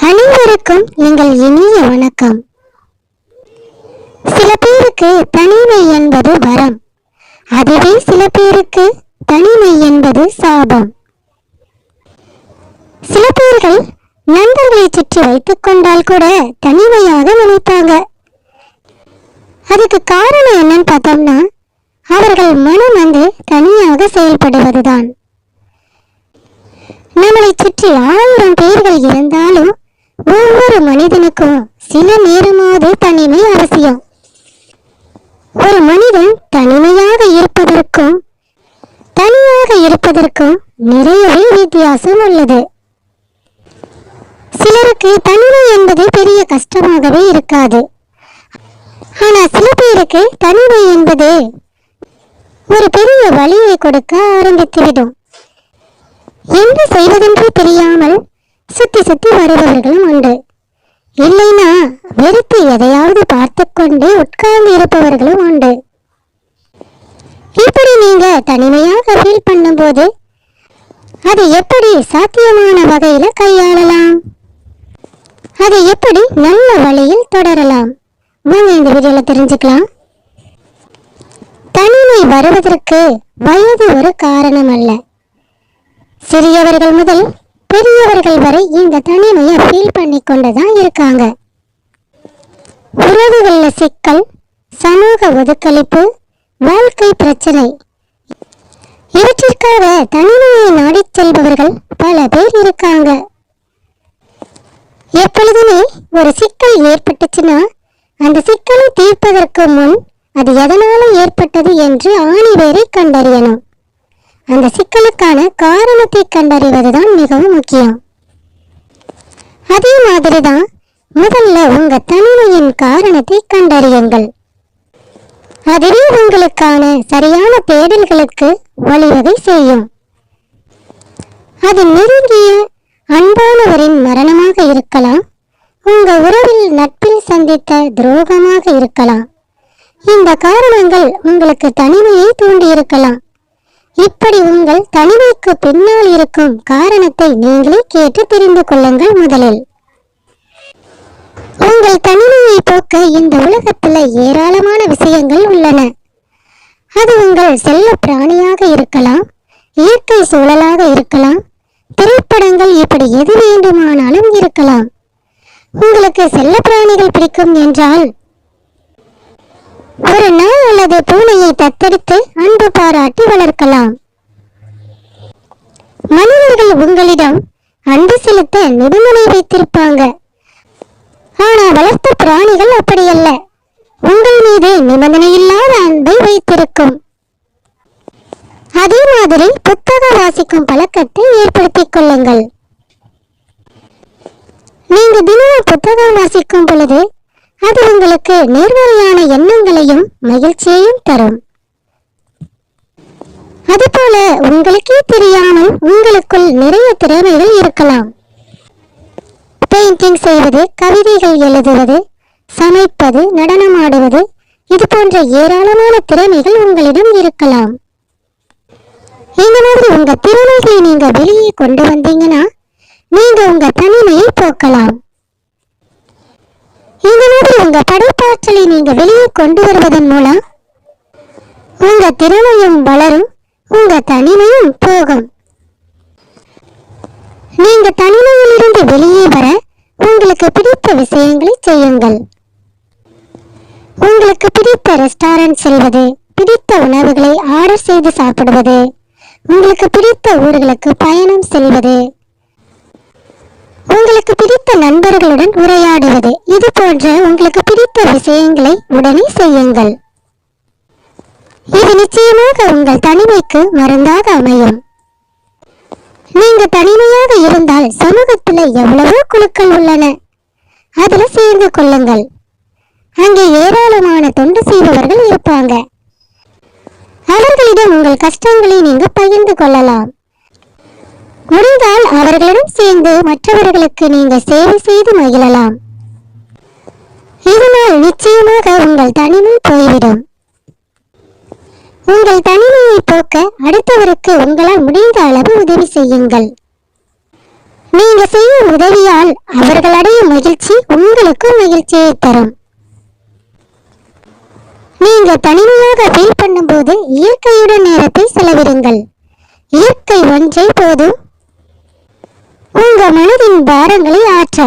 அனைவருக்கும் எங்கள் இனிய வணக்கம். சில பேருக்கு தனிமை என்பது வரம். அதுவே சில பேருக்கு தனிமை என்பது சாபம். சில பேர்கள் நண்பர்களை சுற்றி வைத்துக் கொண்டால் கூட தனிமையாக நினைப்பாங்க. அதுக்கு காரணம் என்னன்னு பார்த்தோம்னா அவர்கள் மனம் வந்து தனியாக செயல்படுவதுதான். நம்மளை சுற்றி ஆயிரம் பேர்கள் இருந்தாலும் ஒவ்வொரு மனிதனுக்கும் சில நேரமாவது தனிமை அவசியம். ஒரு மனிதன் தனிமையாக இருப்பதற்கும் தனியாக இருப்பதற்கும் நிறையவே வித்தியாசம் உள்ளது. சிலருக்கு தனிமை என்பது பெரிய கஷ்டமாகவே இருக்காது. ஆனா சில பேருக்கு தனிமை என்பது ஒரு பெரிய வழியை கொடுக்க ஆரம்பித்துவிடும். என்ன செய்வதென்று தெரியாமல் சுத்தி சுத்தி வருபவர்களும் உண்டு. இல்லைனா வெறுத்து எதையாவது பார்த்து கொண்டே உட்கார்ந்து இருப்பவர்களும் உண்டு. இப்படி நீங்க தனிமையாக ஃபீல் பண்ணும்போது அது எப்படி சாத்தியமான வகையில கையாளலாம்? அதை எப்படி நல்ல வழியில் தொடரலாம்? வாங்க இந்த வீடியோல தெரிஞ்சுக்கலாம். தனிமை வருவதற்கு வயது ஒரு காரணம் அல்ல சிறியவர்கள் முதல் பெரியவர்கள் வரை இந்த தனிமையை ஃபீல் பண்ணி கொண்டுதான் இருக்காங்க. உறவுகளில் சிக்கல் சமூக ஒதுக்களிப்பு வாழ்க்கை பிரச்சனை. இவற்றிற்காக தனிமையை நாடி செல்பவர்கள் பல பேர் இருக்காங்க. எப்பொழுதுமே ஒரு சிக்கல் ஏற்பட்டுச்சுன்னா அந்த சிக்கலை தீர்ப்பதற்கு முன் அது எதனால ஏற்பட்டது என்று ஆணிவேரை கண்டறியணும். அந்த சிக்கலுக்கான காரணத்தை கண்டறிவதுதான் மிகவும் முக்கியம். அதே மாதிரிதான் முதல்ல உங்க தனிமையின் காரணத்தை கண்டறியுங்கள். அதுவே உங்களுக்கான சரியான தேடல்களுக்கு வழிவகை செய்யும். அது நெருங்கிய அன்பானவரின் மரணமாக இருக்கலாம் உங்க உறவில் நட்பில் சந்தித்த துரோகமாக இருக்கலாம். இந்த காரணங்கள் உங்களுக்கு தனிமையை தூண்டியிருக்கலாம். இப்படி உங்கள் தனிமைக்கு பின்னால் இருக்கும் காரணத்தை நீங்களே கேட்டு தெரிந்து கொள்ளுங்கள் முதலில். உங்கள் தனிமையை போக்க இந்த உலகத்துல ஏராளமான விஷயங்கள் உள்ளன. அது உங்கள் செல்ல பிராணியாக இருக்கலாம் இயற்கை சூழலாக இருக்கலாம் திரைப்படங்கள் இப்படி எது வேண்டுமானாலும் இருக்கலாம். உங்களுக்கு செல்ல பிராணிகள் பிடிக்கும் என்றால் ஒரு நாய் அல்லது பூனையை தத்தெடுத்து அன்பு பாராட்டி வளர்க்கலாம். மனிதர்கள் உங்களிடம் அன்பு செலுத்த நிபந்தனை வைத்திருப்பாங்க. ஆனா வளர்த்த பிராணிகள் அப்படியல்ல. உங்கள் மீது நிபந்தனை இல்லாத அன்பை வைத்திருக்கும். அதே மாதிரி புத்தகம் வாசிக்கும் பழக்கத்தை ஏற்படுத்திக் கொள்ளுங்கள். நீங்க தினமும் புத்தகம் வாசிக்கும் பொழுது அது உங்களுக்கு நேர்மறையான எண்ணங்களையும் மகிழ்ச்சியையும் தரும். அதுபோல உங்களுக்கே தெரியாமல் உங்களுக்குள் நிறைய திறமைகள் இருக்கலாம். பெயிண்டிங் செய்வது கவிதைகள் எழுதுவது சமைப்பது நடனமாடுவது இது போன்ற ஏராளமான திறமைகள் உங்களிடம் இருக்கலாம். இந்த மாதிரி உங்க திறமைகளை நீங்க வெளியே கொண்டு வந்தீங்கன்னா நீங்க உங்க தனிமையை போக்கலாம். இந்த மாதிரி உங்க படைப்பாற்றலை நீங்க வெளியே கொண்டு வருவதன் மூலம் உங்க திறமையும் வளரும் உங்க தனிமையும் போகும். நீங்க தனிமையிலிருந்து வெளியே வர உங்களுக்கு பிடித்த விஷயங்களை செய்யுங்கள். உங்களுக்கு பிடித்த ரெஸ்டாரண்ட் செல்வது பிடித்த உணவுகளை ஆர்டர் செய்து சாப்பிடுவது உங்களுக்கு பிடித்த ஊர்களுக்கு பயணம் செல்வது உங்களுக்கு பிடித்த நண்பர்களுடன் உரையாடுவது இது போன்ற உங்களுக்கு பிடித்த விஷயங்களை உடனே செய்யுங்கள். இது நிச்சயமாக உங்கள் தனிமைக்கு மருந்தாக அமையும். நீங்க தனிமையாக இருந்தால் சமூகத்துல எவ்வளவோ குழுக்கள் உள்ளன. அதுல சேர்ந்து கொள்ளுங்கள். அங்கே ஏராளமான தொண்டு செய்பவர்கள் இருப்பாங்க. அவர்களிடம் உங்கள் கஷ்டங்களை நீங்க பகிர்ந்து கொள்ளலாம். முடிந்தால் அவர்களிடம் சேர்ந்து மற்றவர்களுக்கு நீங்க சேவை செய்து மகிழலாம். இதனால் நிச்சயமாக உங்கள் தனிமை போய்விடும். உங்கள் தனிமையை போக்க அடுத்தவருக்கு உங்களால் முடிந்த அளவு உதவி செய்யுங்கள். நீங்க செய்யும் உதவியால் அவர்கள் அடையும் மகிழ்ச்சி உங்களுக்கும் மகிழ்ச்சியை தரும். நீங்க தனிமையாக ஃபீல் பண்ணும்போது இயற்கையுடன் நேரத்தை செலவிடுங்கள். இயற்கை ஒன்றே போதும். உங்க மனதின் பாரங்களை ஆற்ற.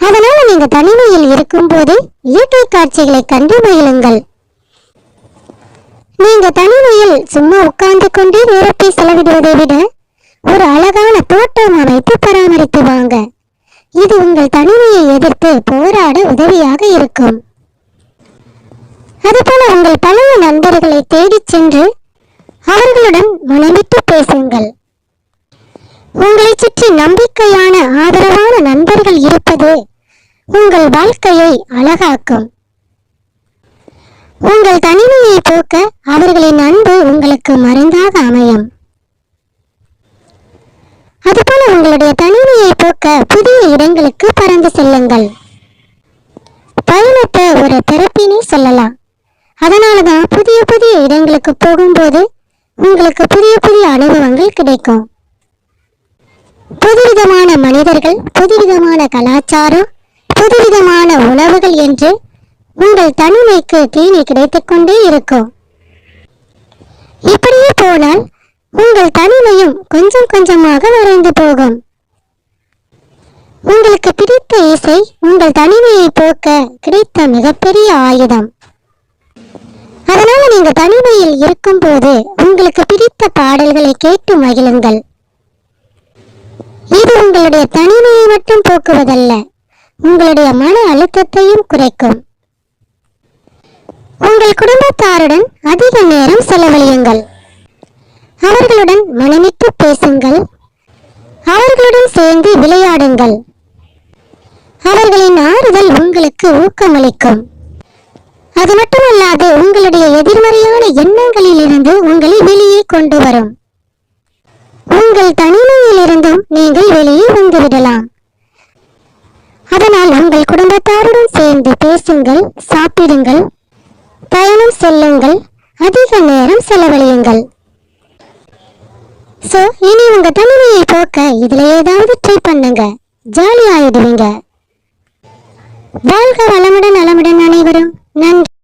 அதனால நீங்க தனிமையில் இருக்கும்போது இயற்கை காட்சிகளை கண்டு மகிழுங்கள். நீங்க தனிமையில் சும்மா உட்கார்ந்து கொண்டே நேரத்தை செலவிடுவதை விட ஒரு அழகான தோட்டம் அமைத்து பராமரித்து வாங்க. இது உங்கள் தனிமையை எதிர்த்து போராட உதவியாக இருக்கும். அதுபோல உங்கள் பழைய நண்பர்களை தேடிச் சென்று அவர்களுடன் மனமிட்டு பேசுங்கள். உங்களை சுற்றி நம்பிக்கையான ஆதரவான நண்பர்கள் இருப்பது உங்கள் வாழ்க்கையை அழகாக்கும். உங்கள் தனிமையை போக்க அவர்களின் அன்பு உங்களுக்கு மருந்தாக அமையும். அதுபோல உங்களுடைய தனிமையை போக்க புதிய இடங்களுக்கு பறந்து செல்லுங்கள். பயணத்தை ஒரு தெரப்பினே சொல்லலாம். அதனால தான் புதிய புதிய இடங்களுக்கு போகும்போது உங்களுக்கு புதிய புதிய அனுபவங்கள் கிடைக்கும். புதுவிதமான மனிதர்கள் புதுவிதமான கலாச்சாரம் புதுவிதமான உணவுகள் என்று உங்கள் தனிமைக்கு தீனி கிடைத்துக் கொண்டே இருக்கும். இப்படியே போனால் உங்கள் தனிமையும் கொஞ்சம் கொஞ்சமாக வரைந்து போகும். உங்களுக்கு பிடித்த இசை உங்கள் தனிமையை போக்க கிடைத்த மிகப்பெரிய ஆயுதம். அதனால நீங்க தனிமையில் இருக்கும்போது உங்களுக்கு பிடித்த பாடல்களை கேட்டு மகிழுங்கள். இது உங்களுடைய தனிமையை மட்டும் போக்குவதல்ல. உங்களுடைய மன அழுத்தத்தையும் குறைக்கும். உங்கள் குடும்பத்தாருடன் அதிக நேரம் செலவழியுங்கள். அவர்களுடன் மனமிட்டு பேசுங்கள். அவர்களுடன் சேர்ந்து விளையாடுங்கள். அவர்களின் ஆறுதல் உங்களுக்கு ஊக்கமளிக்கும். அது மட்டுமல்லாது உங்களுடைய எதிர்மறையான எண்ணங்களிலிருந்து உங்களை வெளியே கொண்டு வரும். உங்கள் தனிமையிலிருந்தும் நீங்கள் வெளியே வந்துவிடலாம். அதனால் உங்கள் குடும்பத்தாருடன் சேர்ந்து பேசுங்கள் சாப்பிடுங்கள் பயணம் செல்லுங்கள் அதிக நேரம் செலவழியுங்கள். சோ இனி உங்க தனிமையை போக்க இதுல ஏதாவது ட்ரை பண்ணுங்க. ஜாலி ஆயிடுவீங்க வாழ்க வளமுடன் நலமுடன் அனைவரும். நன்றி.